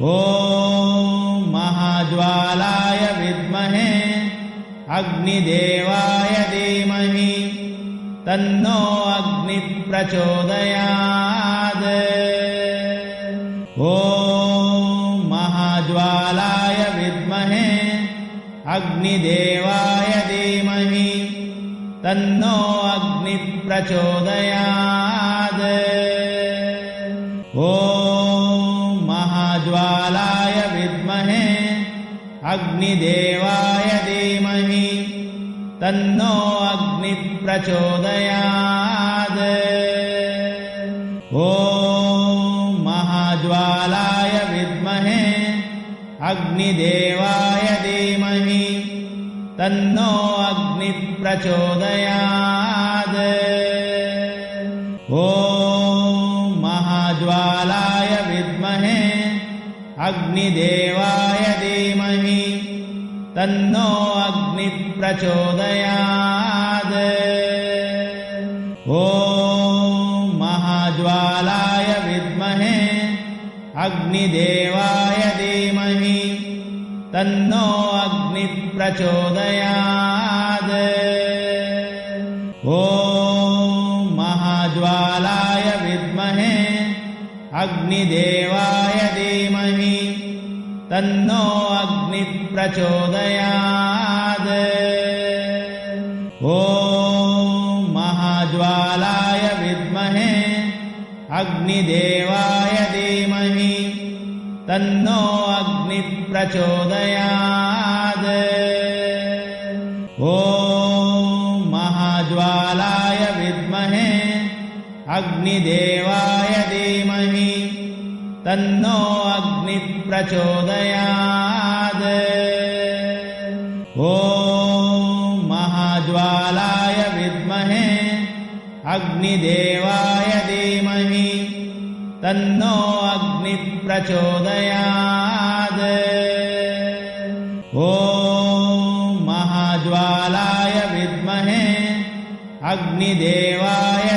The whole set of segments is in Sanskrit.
ॐ महाज्वालाय विद्महे अग्निदेवाय धीमहि तन्नो अग्निः प्रचोदयात् ॐ महाज्वालाय विद्महे अग्निदेवाय धीमहि तन्नो अग्निः प्रचोदयात् ॐ अग्निदेवाय धीमहि। तन्नो अग्निः प्रचोदयात् ॐ महाज्वालाय विद्महे। अग्निदेवाय धीमहि। तन्नो अग्निः प्रचोदयात् ॐ महाज्वालाय विद्महे। अग्निदेवाय तन्नो अग्निः प्रचोदयात् ॐ महाज्वालाय विद्महे अग्निदेवाय धीमहि तन्नो अग्निः प्रचोदयात् ॐ महाज्वालाय विद्महे अग्निदेवाय धीमहि तन्नो अग्निः प्रचोदयात् ॐ महाज्वालाय विद्महे अग्निदेवाय धीमहि तन्नो अग्निः प्रचोदयात् ॐ महाज्वालाय विद्महे अग्निदेवाय धीमहि तन्नो अग्निः प्रचोदयात् ॐ महाज्वालाय विद्महे अग्निदेवाय धीमहि तन्नो अग्निः प्रचोदयात् ॐ महाज्वालाय विद्महे अग्निदेवाय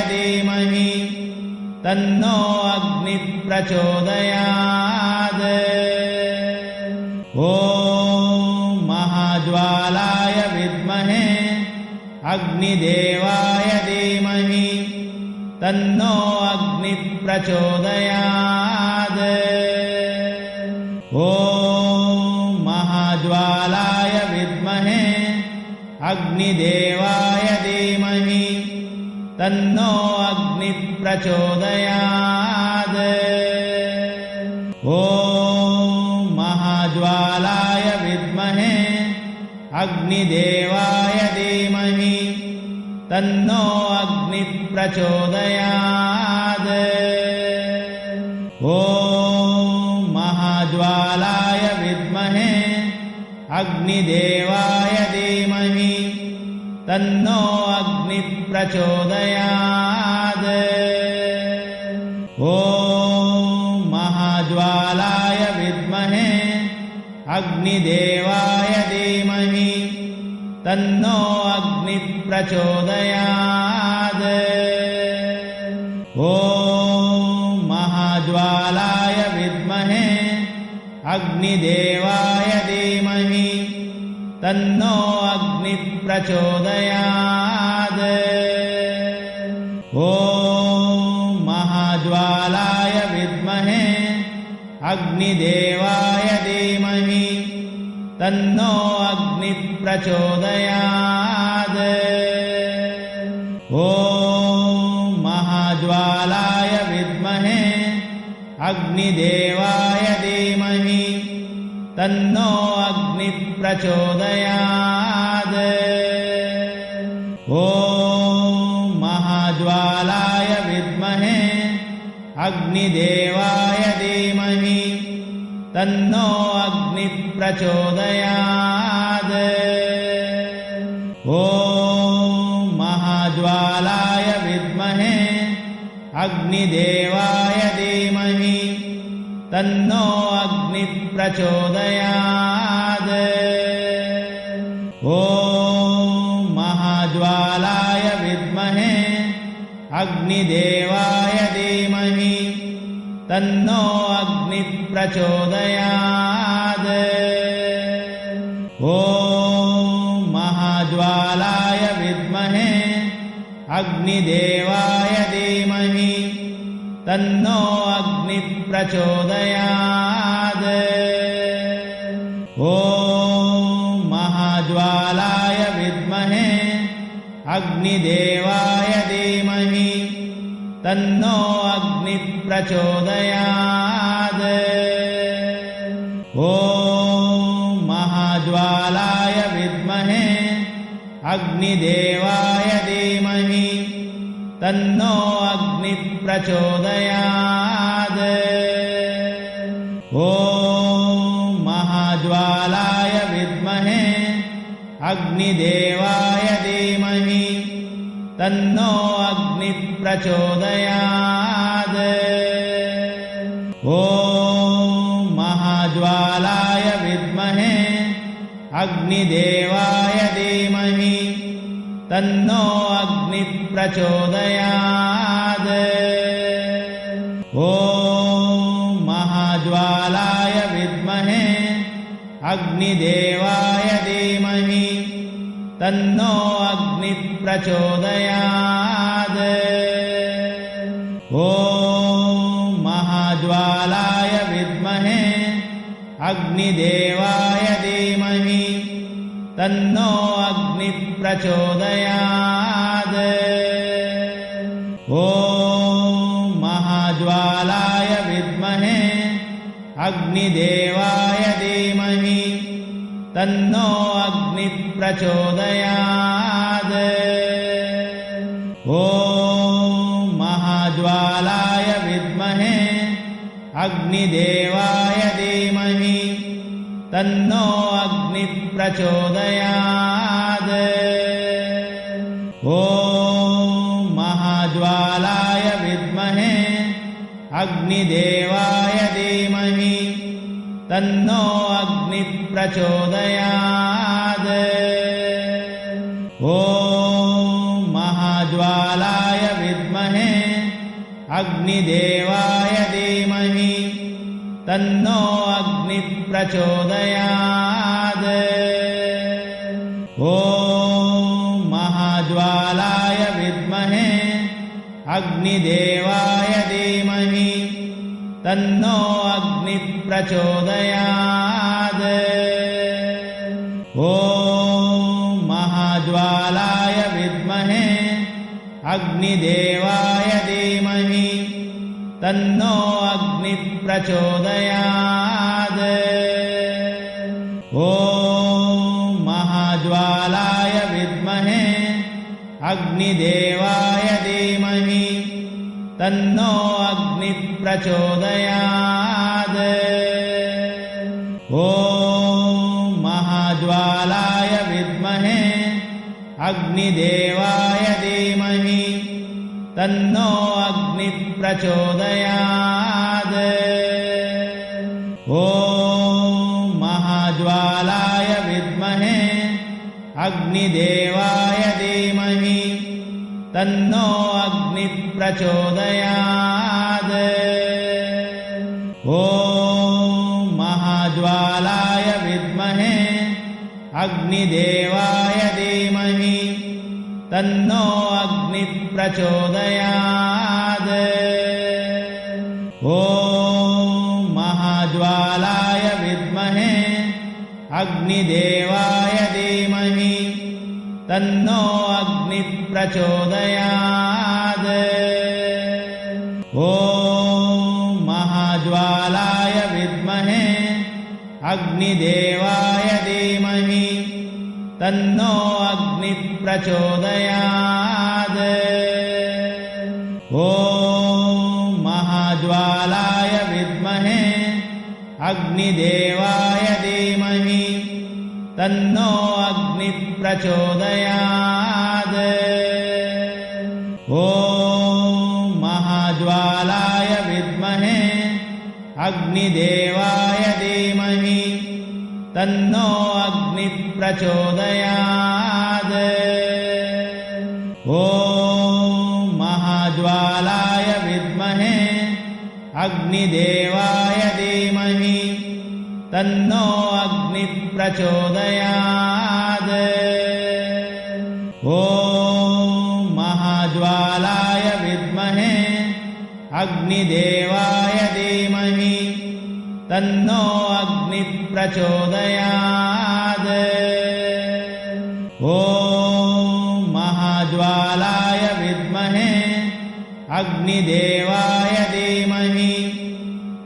तन्नो अग्निः प्रचोदयात् ॐ महाज्वालाय विद्महे अग्निदेवाय धीमहि तन्नो अग्निः प्रचोदयात् ॐ महाज्वालाय विद्महे अग्निदेवाय तन्नो अग्निः प्रचोदयात् ॐ महाज्वालाय विद्महे अग्निदेवाय धीमहि तन्नो अग्निः प्रचोदयात् ॐ महाज्वालाय विद्महे अग्निदेवाय तन्नो अग्निः प्रचोदयात् ॐ महाज्वालाय विद्महे अग्निदेवाय धीमहि तन्नो अग्निः प्रचोदयात् ॐ महाज्वालाय विद्महे अग्निदेवाय तन्नो अग्निः प्रचोदयात् ॐ महाज्वालाय विद्महे अग्निदेवाय धीमहि तन्नो अग्निः प्रचोदयात् ॐ महाज्वालाय विद्महे अग्निदेवाय धीमहि तन्नो अग्निः प्रचोदयात्। ॐ महाज्वालाय विद्महे अग्निदेवाय धीमहि तन्नो अग्निः प्रचोदयात् ॐ महाज्वालाय विद्महे अग्निदेवाय धीमहि तन्नो अग्निः अग्निदेवाय धीमहि। तन्नो अग्निः प्रचोदयात् ॐ महाज्वालाय विद्महे। अग्निदेवाय धीमहि। तन्नो अग्निः अग्निदेवाय धीमहि तन्नो अग्निः प्रचोदयात् ॐ महाज्वालाय विद्महे अग्निदेवाय धीमहि तन्नो अग्निः अग्निदेवाय धीमहि। तन्नो अग्निः प्रचोदयात् ॐ महाज्वालाय विद्महे। अग्निदेवाय धीमहि। तन्नो अग्निः प्रचोदयात् ॐ महाज्वालाय विद्महे। अग्निदेवाय धीमहि तन्नो अग्निः प्रचोदयात् ॐ महाज्वालाय विद्महे अग्निदेवाय धीमहि तन्नो अग्निः प्रचोदयात् ॐ महाज्वालाय विद्महे अग्निदेवाय तन्नो अग्निः प्रचोदयात् ॐ महाज्वालाय विद्महे अग्निदेवाय धीमहि तन्नो अग्निः प्रचोदयात् ॐ महाज्वालाय विद्महे अग्निदेवाय तन्नो अग्निः प्रचोदयात् ॐ महाज्वालाय विद्महे अग्निदेवाय धीमहि तन्नो अग्निः प्रचोदयात् ॐ महाज्वालाय विद्महे अग्निदेवाय तन्नो अग्निः प्रचोदयात् ॐ महाज्वालाय विद्महे अग्निदेवाय धीमहि तन्नो अग्निः प्रचोदयात् ॐ महाज्वालाय विद्महे अग्निदेवाय तन्नो अग्निः प्रचोदयात् ॐ महाज्वालाय विद्महे अग्निदेवाय धीमहि तन्नो अग्निः प्रचोदयात् ॐ महाज्वालाय विद्महे अग्निदेवाय धीमहि तन्नो अग्निः प्रचोदयात् ॐ महाज्वालाय विद्महे अग्निदेवाय धीमहि तन्नो अग्निः प्रचोदयात् ॐ महाज्वालाय विद्महे अग्निदेवाय तन्नो अग्निः प्रचोदयात् ॐ महाज्वालाय विद्महे अग्निदेवाय धीमहि तन्नो अग्निः प्रचोदयात् ॐ महाज्वालाय विद्महे अग्निदेवाय धीमहि तन्नो अग्निः प्रचोदयात् ॐ महाज्वालाय विद्महे अग्निदेवाय धीमहि तन्नो अग्निः प्रचोदयात् ॐ महाज्वालाय विद्महे अग्निदेवाय धीमहि तन्नो अग्निः प्रचोदयात् ॐ महाज्वालाय विद्महे अग्निदेवाय धीमहि तन्नो अग्निः प्रचोदयात् ॐ महाज्वालाय विद्महे अग्निदेवाय धीमहि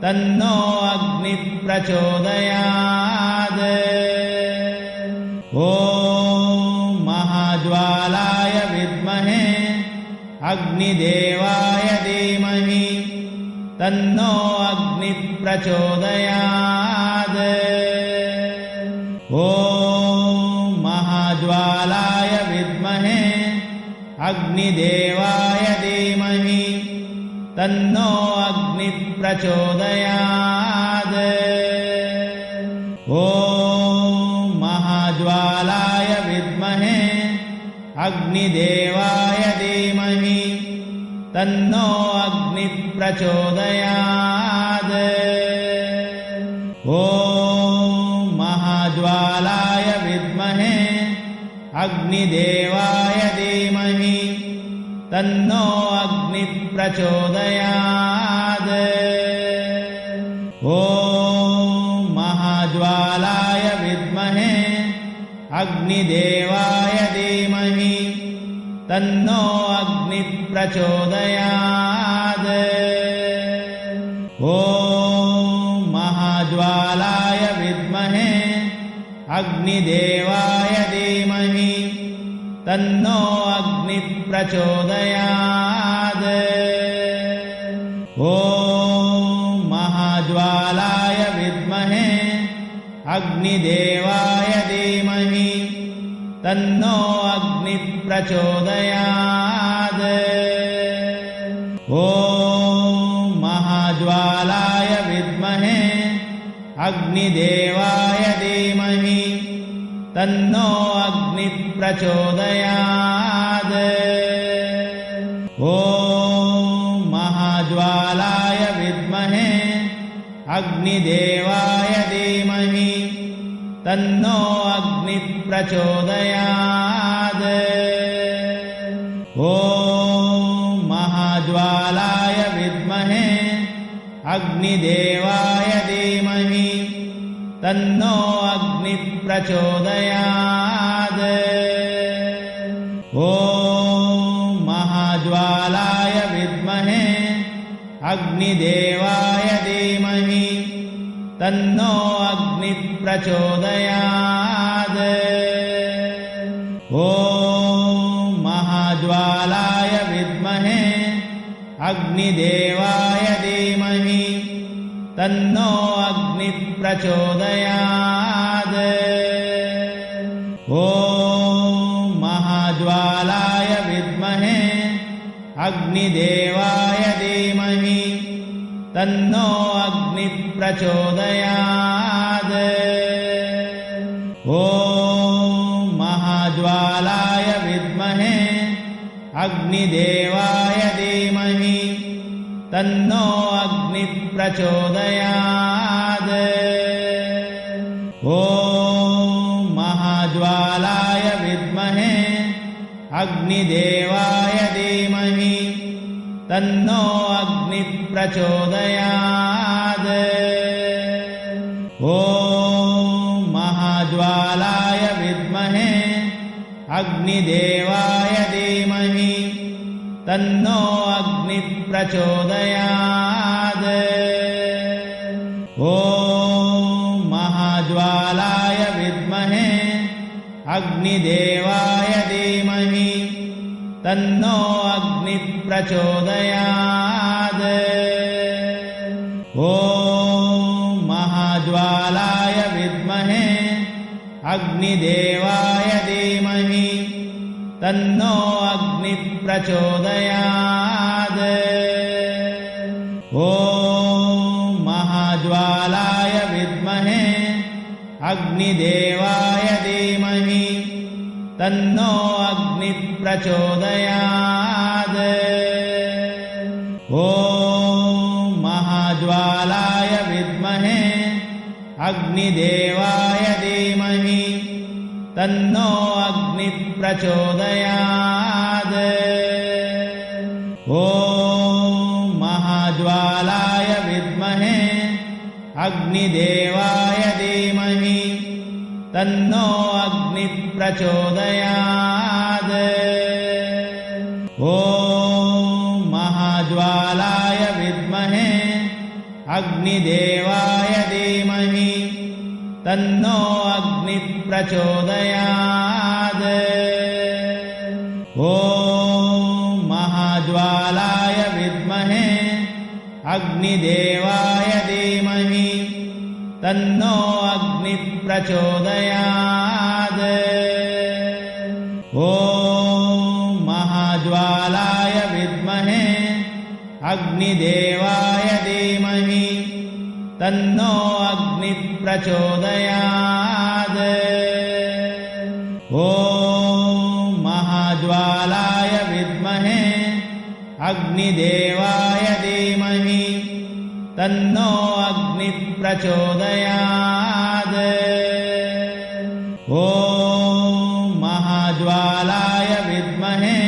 तन्नो अग्निः प्रचोदयात् ॐ महाज्वालाय विद्महे अग्निदेवाय धीमहि तन्नो अग्निः प्रचोदयात् ॐ महाज्वालाय विद्महे अग्निदेवाय धीमहि तन्नो अग्निः प्रचोदयात् ॐ महाज्वालाय विद्महे अग्निदेवाय धीमहि तन्नो अग्निः प्रचोदयात् ॐ महाज्वालाय विद्महे अग्निदेवाय तन्नो अग्निः प्रचोदयात् ॐ महाज्वालाय विद्महे अग्निदेवाय धीमहि तन्नो अग्निः प्रचोदयात् ॐ महाज्वालाय विद्महे अग्निदेवाय धीमहि तन्नो अग्निः प्रचोदयात् ॐ महाज्वालाय विद्महे अग्निदेवाय धीमहि तन्नो अग्निः प्रचोदयात् ॐ महाज्वालाय विद्महे अग्निदेवाय धीमहि तन्नो अग्निः प्रचोदयात् ॐ महाज्वालाय विद्महे अग्निदेवाय धीमहि तन्नो अग्निः प्रचोदयात् ॐ महाज्वालाय विद्महे अग्निदेवाय धीमहि तन्नो अग्निः प्रचोदयात् ॐ महाज्वालाय विद्महे अग्निदेवाय धीमहि तन्नो अग्निः प्रचोदयात् ॐ महाज्वालाय विद्महे अग्निदेवाय धीमहि तन्नो अग्निः प्रचोदयात् ॐ महाज्वालाय विद्महे अग्निदेवाय धीमहि तन्नो अग्निः प्रचोदयात् ॐ महाज्वालाय विद्महे अग्निदेवाय धीमहि तन्नो अग्निः प्रचोदयात् ॐ महाज्वालाय विद्महे अग्निदेवाय धीमहि तन्नो अग्निः प्रचोदयात् ॐ महाज्वालाय विद्महे अग्निदेवाय तन्नो अग्निः प्रचोदयात् ॐ महाज्वालाय विद्महे अग्निदेवाय धीमहि तन्नो अग्निः प्रचोदयात् ॐ महाज्वालाय विद्महे अग्निदेवाय तन्नो अग्निः प्रचोदयात् ॐ महाज्वालाय विद्महे अग्निदेवाय धीमहि तन्नो अग्निः प्रचोदयात् ॐ महा महाज्वालाय विद्महे अग्निदेवाय धीमहि तन्नो अग्निः प्रचोदयात् ॐ महाज्वालाय विद्महे अग्निदेवाय धीमहि तन्नो अग्निः प्रचोदयात् ॐ महाज्वालाय विद्महे अग्निदेवाय धीमहि तन्नो अग्निः प्रचोदयात् ॐ महाज्वालाय विद्महे अग्निदेवाय धीमहि तन्नो अग्निः प्रचोदयात् ॐ महाज्वालाय विद्महे अग्निदेवाय धीमहि तन्नो अग्निः प्रचोदयात्। ॐ महाज्वालाय विद्महे अग्निदेवाय धीमहि तन्नो अग्निः प्रचोदयात् ॐ महाज्वालाय विद्महे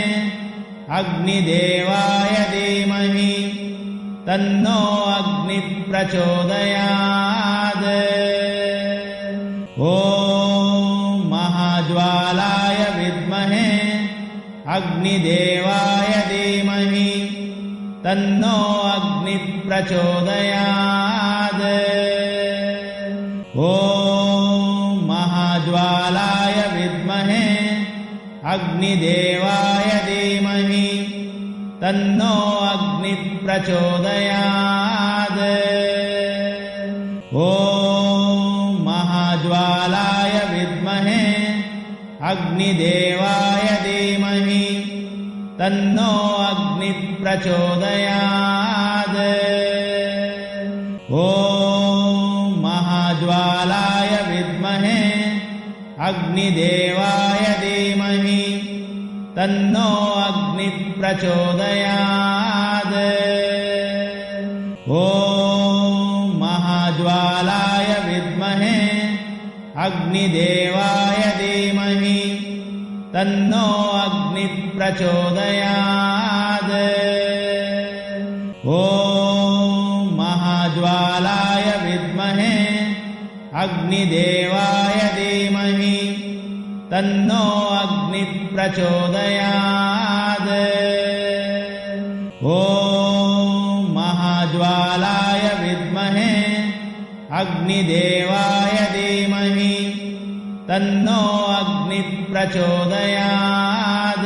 अग्निदेवाय धीमहि तन्नो अग्निः अग्निदेवाय धीमहि। तन्नो अग्निः प्रचोदयात् ॐ महाज्वालाय विद्महे। अग्निदेवाय धीमहि। तन्नो अग्निः प्रचोदयात् अग्निदेवाय धीमहि। तन्नो अग्निः प्रचोदयात् ॐ महाज्वालाय विद्महे। अग्निदेवाय धीमहि। तन्नो अग्निः अग्निदेवाय धीमहि। तन्नो अग्निः प्रचोदयात् ॐ महाज्वालाय विद्महे। अग्निदेवाय धीमहि। तन्नो अग्निः प्रचोदयात् ॐ महाज्वालाय विद्महे। अग्निदेवाय धीमहि तन्नो अग्निः प्रचोदयात्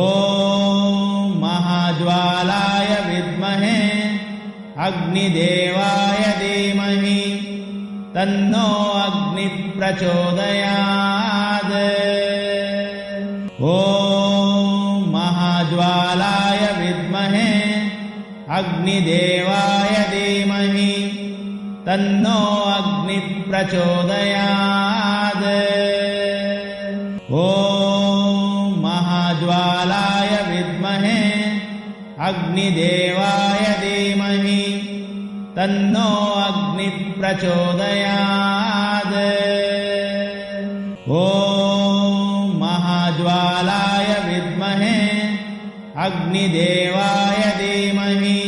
ॐ महाज्वालाय विद्महे अग्निदेवाय धीमहि तन्नो अग्निः प्रचोदयात् ॐ महाज्वालाय विद्महे अग्निदेवाय धीमहि तन्नो अग्निः प्रचोदयात्। ॐ महाज्वालाय विद्महे अग्निदेवाय धीमहि तन्नो अग्निः प्रचोदयात् ॐ महाज्वालाय विद्महे अग्निदेवाय धीमहि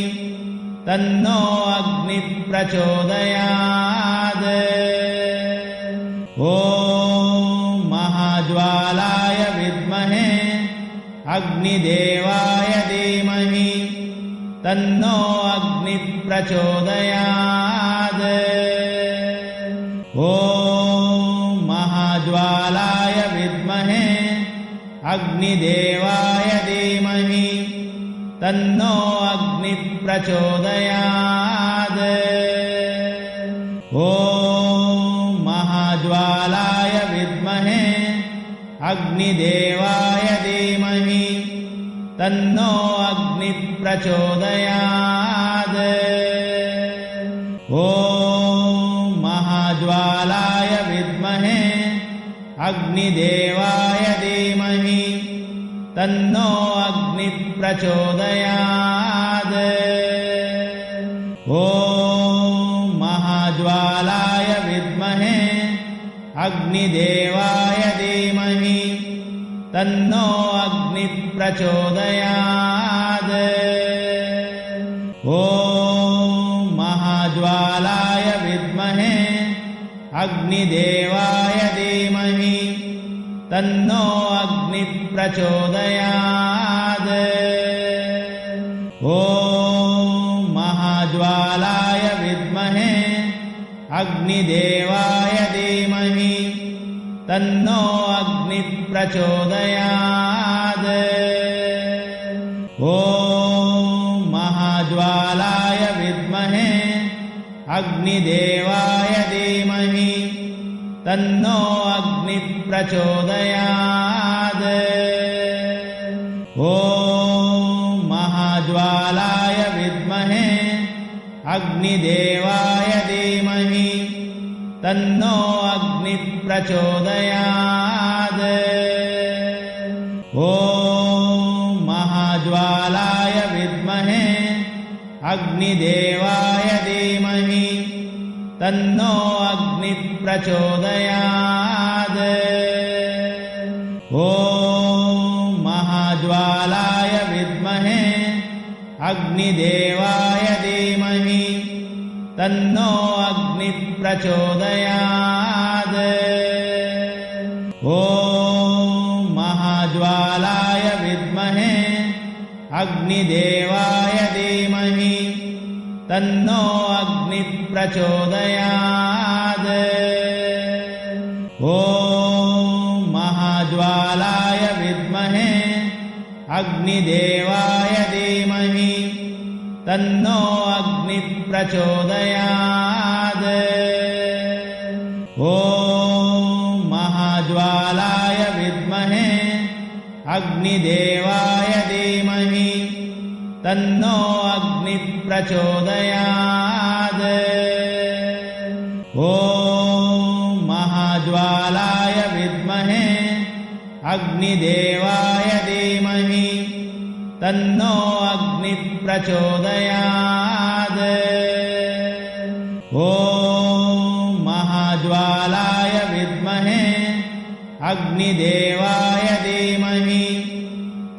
तन्नो अग्निः प्रचोदयात् महाज्वालाय विद्महे अग्निदेवाय धीमहि तन्नो अग्निः प्रचोदयात् ॐ महाज्वालाय विद्महे अग्निदेवाय धीमहि तन्नो अग्निः प्रचोदयात् ॐ महाज्वालाय अग्निदेवाय धीमहि। तन्नो अग्निः प्रचोदयात् ॐ महाज्वालाय विद्महे। अग्निदेवाय धीमहि। तन्नो अग्निः प्रचोदयात् ॐ महाज्वालाय विद्महे। अग्निदेवाय धीमहि तन्नो अग्निः प्रचोदयात् ॐ महाज्वालाय विद्महे अग्निदेवाय धीमहि तन्नो अग्निः प्रचोदयात् ॐ महाज्वालाय विद्महे अग्निदेवाय तन्नो अग्निः प्रचोदयात् ॐ महाज्वालाय विद्महे अग्निदेवाय धीमहि तन्नो अग्निः प्रचोदयात् ॐ महाज्वालाय विद्महे अग्निदेवाय धीमहि तन्नो अग्निः प्रचोदयात् ॐ महाज्वालाय विद्महे अग्निदेवाय धीमहि तन्नो अग्निः प्रचोदयात् ॐ महाज्वालाय विद्महे अग्निदेवाय धीमहि तन्नो अग्निः प्रचोदयात् ॐ महाज्वालाय विद्महे अग्निदेवाय धीमहि तन्नो अग्निः प्रचोदयात् ॐ महाज्वालाय विद्महे अग्निदेवाय तन्नो अग्निः प्रचोदयात् ॐ महाज्वालाय विद्महे अग्निदेवाय धीमहि तन्नो अग्निः प्रचोदयात् ॐ महाज्वालाय विद्महे अग्निदेवाय धीमहि तन्नो अग्निः प्रचोदयात्। ॐ महाज्वालाय विद्महे अग्निदेवाय धीमहि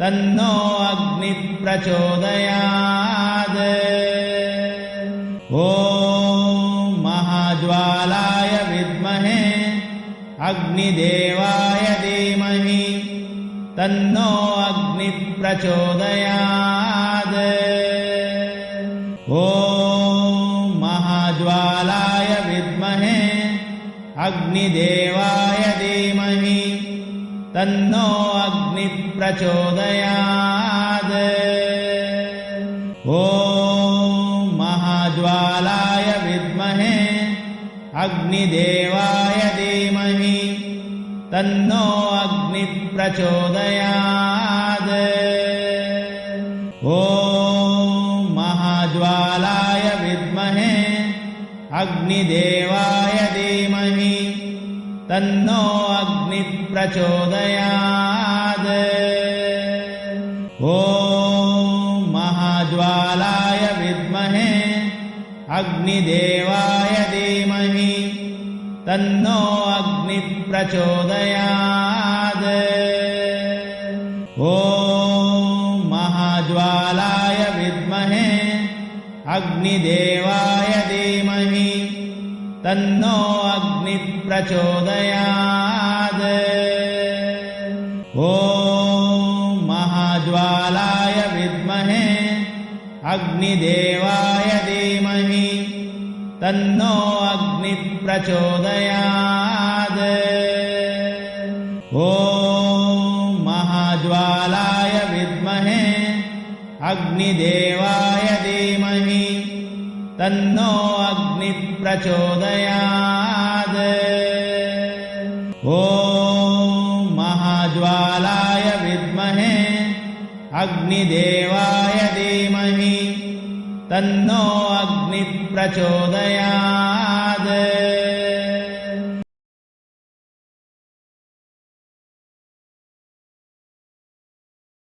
तन्नो अग्निः प्रचोदयात् ॐ महाज्वालाय विद्महे अग्निदेवाय धीमहि तन्नो अग्निः अग्निदेवाय धीमहि। तन्नो अग्निः प्रचोदयात् ॐ महाज्वालाय विद्महे। अग्निदेवाय धीमहि। तन्नो अग्निः प्रचोदयात् ॐ महाज्वालाय विद्महे। अग्निदेवाय धीमहि तन्नो अग्निः प्रचोदयात् ॐ महाज्वालाय विद्महे अग्निदेवाय धीमहि तन्नो अग्निः प्रचोदयात् ॐ महाज्वालाय विद्महे अग्निदेवाय धीमहि तन्नो अग्निः प्रचोदयात् ॐ महाज्वालाय विद्महे अग्निदेवाय धीमहि तन्नो अग्निः प्रचोदयात् ॐ महाज्वालाय विद्महे अग्निदेवाय धीमहि तन्नो अग्निः प्रचोदयात् ॐ महाज्वालाय विद्महे अग्निदेवाय धीमहि तन्नो अग्निः प्रचोदयात्